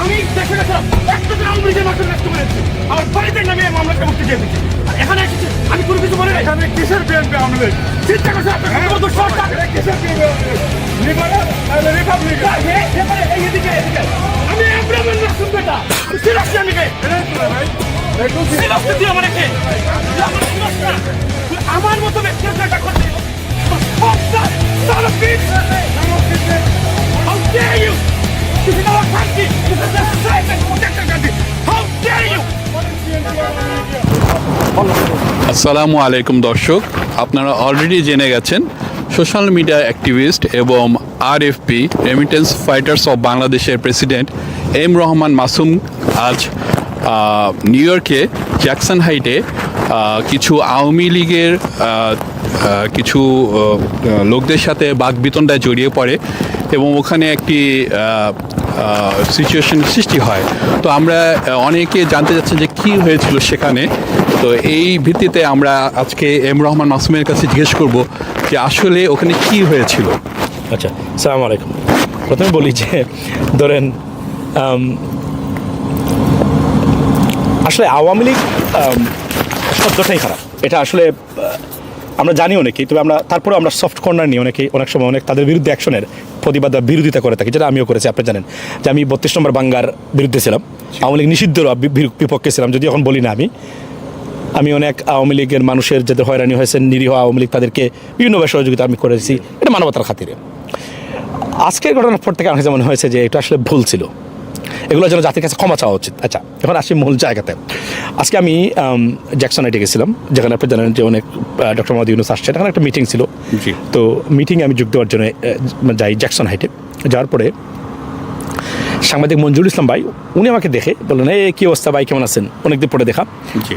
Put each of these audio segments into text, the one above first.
আমি দেখে গেছিলাম। একটা দিন আমি ব্রিজের মাধ্যমে আমার বাড়িতে নামিয়ে মামলাটা করতে চেয়েছি এখানে এসেছি। আমি কোনো কিছু বলি এখানে কিসের বিএনপি আওয়ামী লীগ? চিন্তা করছে আপনার বড় কিসের লিবারেল রিপাবলিক এদিকে এদিকে। আমি এব্রাহিম রাসুল বেটা। সিরাজকে আমি কে সিরাজকে দিয়ে আমার কে আমার মতো ব্যক্তির করছিস Fuck son of a bitch! How dare you! This is our country! This is the! How dare you! আসসালামু আলাইকুম দর্শক, আপনারা অলরেডি জেনে গেছেন সোশ্যাল মিডিয়া অ্যাক্টিভিস্ট এবং আরএফপি রেমিটেন্স ফাইটার্স অফ বাংলাদেশের প্রেসিডেন্ট এম রহমান মাসুম আজ নিউ ইয়র্কে জ্যাকসন হাইটে কিছু আওয়ামী লীগের কিছু লোকদের সাথে বাগবিতণ্ডায় জড়িয়ে পড়ে এবং ওখানে একটি সিচুয়েশন সৃষ্টি হয়। তো আমরা অনেকে জানতে চাচ্ছেন যে কি হয়েছিল সেখানে। তো এই ভিত্তিতে আমরা আজকে এম রহমান মাসুমের কাছে জিজ্ঞেস করব যে আসলে ওখানে কি হয়েছিল। আচ্ছা সালাম আলাইকুম। প্রথমে বলি যে, ধরেন আসলে আওয়ামী লীগ শব্দটাই খারাপ। এটা আসলে আমরা জানি অনেকেই তবে আমরা তারপরে আমরা সফট কর্নার নিই অনেকেই অনেক সময় অনেক তাদের বিরুদ্ধে অ্যাকশনের প্রতিবাদ বা বিরোধিতা করে থাকি, যেটা আমিও করেছি, আপনি জানেন। যে আমি বত্রিশ নম্বর বাঙ্গার বিরুদ্ধে ছিলাম, আওয়ামী লীগ নিষিদ্ধ বিপক্ষে ছিলাম যদি এখন বলি না আমি। আমি অনেক আওয়ামী লীগের মানুষের যাদের হয়রানি হয়েছে নিরীহ আওয়ামী লীগ তাদেরকে বিভিন্নভাবে সহযোগিতা আমি করেছি, এটা মানবতার খাতিরে। আজকের ঘটনার পর থেকে আমার মনে হয়েছে যে এটা আসলে ভুল ছিল। এগুলো যেন জাতির কাছে ক্ষমা চাওয়া উচিত। আচ্ছা এখন আসি মূল জায়গাতে। আজকে আমি জ্যাকসন আইটে গেছিলাম যেখানে আপনি জানেন যে অনেক ডক্টর মোহাম্মদ ইউনুস আসছে এখানে একটা মিটিং ছিল। জি। তো মিটিংয়ে আমি যোগ দেওয়ার জন্য যাই জ্যাকসন হাইটে। যাওয়ার পরে সাংবাদিক মঞ্জুর ইসলাম ভাই উনি আমাকে দেখে বললেন এই কী অবস্থা ভাই? কেমন আছেন? অনেকদিন পরে দেখা।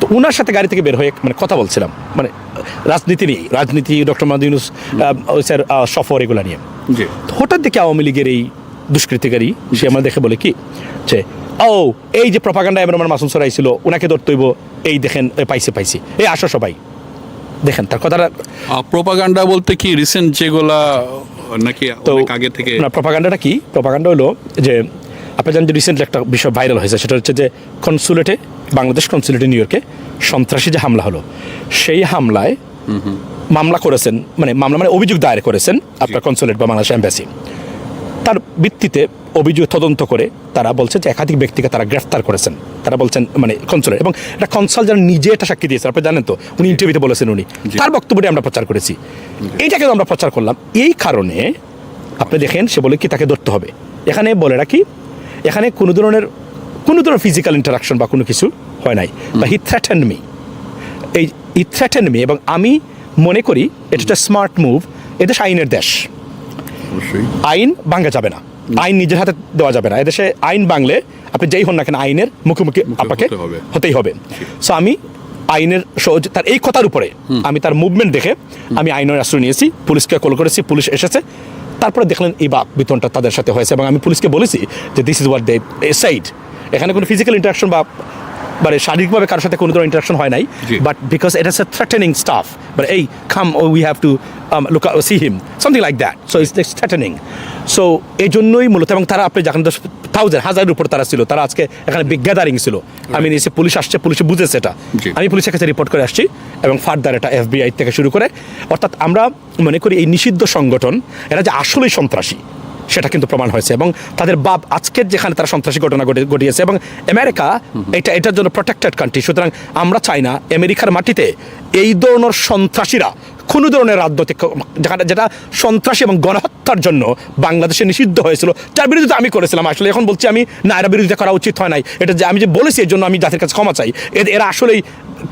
তো ওনার সাথে গাড়ি থেকে বের হয়ে মানে কথা বলছিলাম। মানে রাজনীতি নিয়ে রাজনীতি ডক্টর ওই স্যার সফর এগুলো নিয়ে। জি। হঠাৎ দেখে আওয়ামী লীগের এই দুষ্কৃতিকারী সে আমার দেখে বলে কি? যে ও এই যে প্রপাগান্ডা এমন আমার মাসুম সরাই ছিল ওনাকে ধরতেইব এই দেখেন পাইছে পাইছি। এই আসো সবাই। দেখেন তার কথাটা প্রপাগান্ডা বলতে কি রিসেন্ট যেগুলা নাকি তো আগে থেকে? না প্রপাগান্ডাটা কি? প্রপাগান্ডা হলো যে আপনি জানেন যে রিসেন্টলি একটা বিষয় ভাইরাল হয়েছে সেটা হচ্ছে যে কনসুলেটে বাংলাদেশ কনসুলেটে নিউ ইয়র্কে সন্ত্রাসী যে হামলা হলো সেই হামলায় মামলা করেছেন মানে মামলা মানে অভিযোগ দায়ের করেছেন আপনার কনসুলেট বা বাংলাদেশ এম্বাসি তার ভিত্তিতে অভিযোগ তদন্ত করে তারা বলছে যে একাধিক ব্যক্তিকে তারা গ্রেফতার করেছেন। তারা বলছেন মানে কনসুলেট এবং এটা কনসাল যারা নিজে এটা সাক্ষী দিয়েছে আপনি জানেন তো উনি ইন্টারভিউতে বলেছেন উনি। তার বক্তব্যটি আমরা প্রচার করেছি। এইটাকে আমরা প্রচার করলাম। এই কারণে আপনি দেখেন সে বলে কি তাকে ধরতে হবে। এখানে বলে রাখি এখানে কোনো ধরনের কোনো ধরনের ফিজিক্যাল ইন্টারাকশন বা কোনো কিছু হয় নাই। বা হি থ্রেটেন মি এই ই থ্রেটেন মি এবং আমি মনে করি এটা একটা স্মার্ট মুভ এটা আইনের দেশ। আইন ভাঙা যাবে না। আইন নিজের হাতে দেওয়া যাবে না। এদেশে আইন বাংলে আপনি যেই হন না কেন আইনের মুখোমুখি আপনাকে হতেই হবে। সো আমি আইনের সহজ তার এই কথার উপরে আমি তার মুভমেন্ট দেখে আমি আইনের আশ্রয় নিয়েছি। পুলিশকে কল করেছি পুলিশ এসেছে। তারপরে দেখলেন এই বাক বিতনটা তাদের সাথে হয়েছে এবং আমি পুলিশকে বলেছি যে this is what they side এখানে কোনো ফিজিক্যাল ইন্টারাকশন বা মানে শারীরিকভাবে কারোর সাথে কোনো ধরনের ইন্টারাকশন হয় নাই। But because a threatening stuff but hey come oh, we have to um, look out, see him something like that. So it's, it's এই জন্যই মূলত এবং তারা আপনি যখন দশ থাউজেন্ড হাজারের উপর তারা ছিল তারা আজকে এখানে বিগ গ্যাদারিং ছিল। আমি নিয়েছি পুলিশ আসছে পুলিশে বুঝেছে এটা। আমি পুলিশের কাছে রিপোর্ট করে আসছি এবং ফার্দার এটা এফবিআই থেকে শুরু করে অর্থাৎ আমরা মনে করি এই নিষিদ্ধ সংগঠন এরা যে আসলেই সন্ত্রাসী সেটা কিন্তু প্রমাণ হয়েছে এবং তাদের বাপ আজকের যেখানে তারা সন্ত্রাসী ঘটনা ঘটে- ঘটিয়েছে এবং আমেরিকা এটা এটার জন্য প্রোটেক্টেড কান্ট্রি সুতরাং আমরা চাই না আমেরিকার মাটিতে এই ধরনের সন্ত্রাসীরা কোনো ধরনের রাজনৈতিক যেখানে যেটা সন্ত্রাসী এবং গণহত্যার জন্য বাংলাদেশে নিষিদ্ধ হয়েছিল তার বিরুদ্ধে আমি করেছিলাম। আসলে এখন বলছি আমি না এরা বিরোধিতা করা উচিত হয় নাই। এটা যে আমি যে বলেছি এর জন্য আমি জাতির কাছে ক্ষমা চাই। এরা আসলেই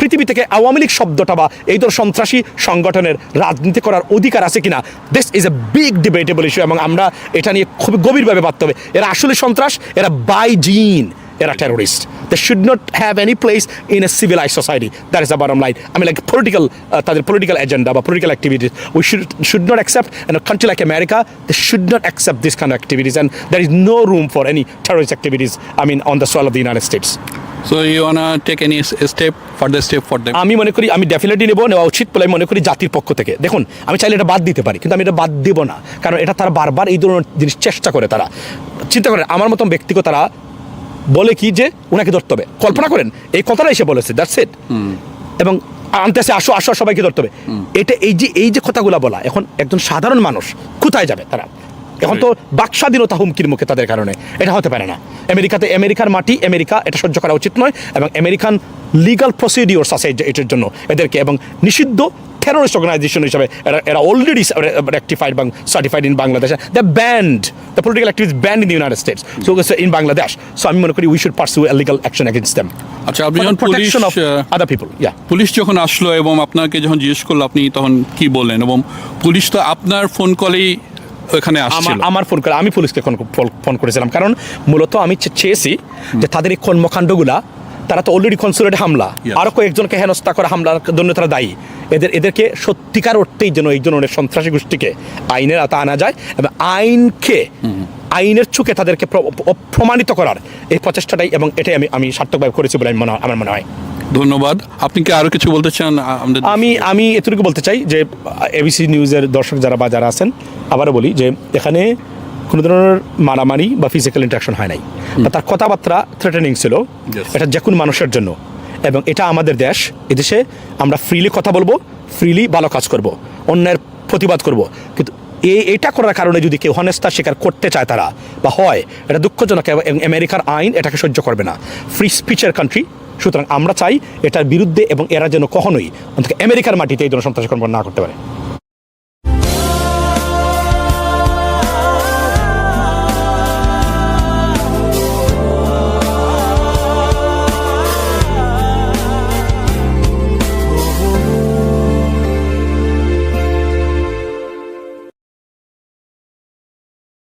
পৃথিবী থেকে আওয়ামী লীগ শব্দটা বা এই ধর সন্ত্রাসী সংগঠনের রাজনীতি করার অধিকার আছে কিনা? This is a big debatable issue এবং আমরা এটা নিয়ে খুব গভীরভাবে ভাবতে হবে। এরা আসলে সন্ত্রাস, এরা বাই জিন এরা terrorist they should not have any place in a civilize society that is the bottom line আমি লাইক পলিটিক্যাল তাদের পলিটিক্যাল এজেন্ডা বা political activities we should should not accept an country like America they should not accept this kind activities and there is no room for any terrorist activities I mean on the soil of the United States so you wanna take any step further step for them আমি মনে করি আমি definitely নেব নেওয়া উচিত বলে আমি মনে করি জাতির পক্ষ থেকে। দেখুন আমি চাইলে এটা বাদ দিতে পারি কিন্তু আমি এটা বাদ দেবো না। কারণ এটা তারা বারবার এই ধরনের জিনিস চেষ্টা করে তারা। চিন্তা করেন আমার মতন ব্যক্তিগত তারা বলে কি যে ওনাকে ধরতে হবে। কল্পনা করেন এই কথাটা এসে বলেছে দ্যাটস ইট এবং আনতেছে আসো আসো সবাইকে ধরতে হবে। এটা এই যে এই যে কথাগুলো বলা এখন একজন সাধারণ মানুষ কোথায় যাবে তারা? এখন তো বাক স্বাধীনতা হুমকির মুখে তাদের কারণে এটা হতে পারে না। আমেরিকাতে আমেরিকার মাটি আমেরিকা এটা সহ্য করা উচিত নয় এবং আমেরিকান লিগাল প্রসিডিওর্স আছে এটার জন্য এদেরকে এবং নিষিদ্ধ টেরোরিস্ট অর্গানাইজেশন হিসাবে এরা এরা অলরেডি রেক্টিফাইড এবং certified in Bangladesh the banned the political activists banned in United States so in Bangladesh so আমি মনে করি we should pursue legal action against them আচ্ছা আপনি যখন police other people yeah police যখন আসলো এবং আপনাকে যখন জিজ্ঞেস করল আপনি তখন কি বললেন? এবং পুলিশ তো আপনার ফোন কলেই ওখানে আসছিল। আমার ফোন করে আমি পুলিশকে ফোন করেছিলাম। কারণ মূলত আমি চেয়েছি যে তাদের এই কর্মকাণ্ডগুলা তারা তো অলরেডি কনসুলেটে হামলা. আরও কয়েকজনকে হেনস্থা করে হামলার জন্য তারা দায়ী। এদের এদেরকে সত্যিকার অর্থেই যেন এই ধরনের সন্ত্রাসী গোষ্ঠীকে আইনের আতা আনা যায় এবং আইনকে আইনের চোখে তাদেরকে প্র- প্র- প্রমাণিত করার এই প্রচেষ্টাটাই এবং এটাই আমি আমি সার্থকভাবে করেছি বলে আমি মনে আমার মনে হয়। ধন্যবাদ। আপনি কি আরও কিছু বলতে চান? আমি আমি এতটুকু বলতে চাই যে এবিসি নিউজের দর্শক যারা বা যারা আছেন আবারও বলি যে এখানে কোনো ধরনের মারামারি বা ফিজিক্যাল ইন্টারাকশন হয় নাই। বা তার কথাবার্তা থ্রেটেনিং ছিল। এটা যে কোনো মানুষের জন্য। এবং এটা আমাদের দেশ এদেশে আমরা ফ্রিলি কথা বলব ফ্রিলি ভালো কাজ করব অন্যের প্রতিবাদ করব। কিন্তু এই এটা করার কারণে যদি কেউ হনেস্তা স্বীকার করতে চায় তারা বা হয় এটা দুঃখজনক এবং আমেরিকার আইন এটাকে সহ্য করবে না। ফ্রি স্পিচের কান্ট্রি সুতরাং আমরা চাই এটার বিরুদ্ধে এবং এরা যেন কখনোই অন্তত আমেরিকার মাটিতে এই ধরনের সন্ত্রাস না করতে পারে।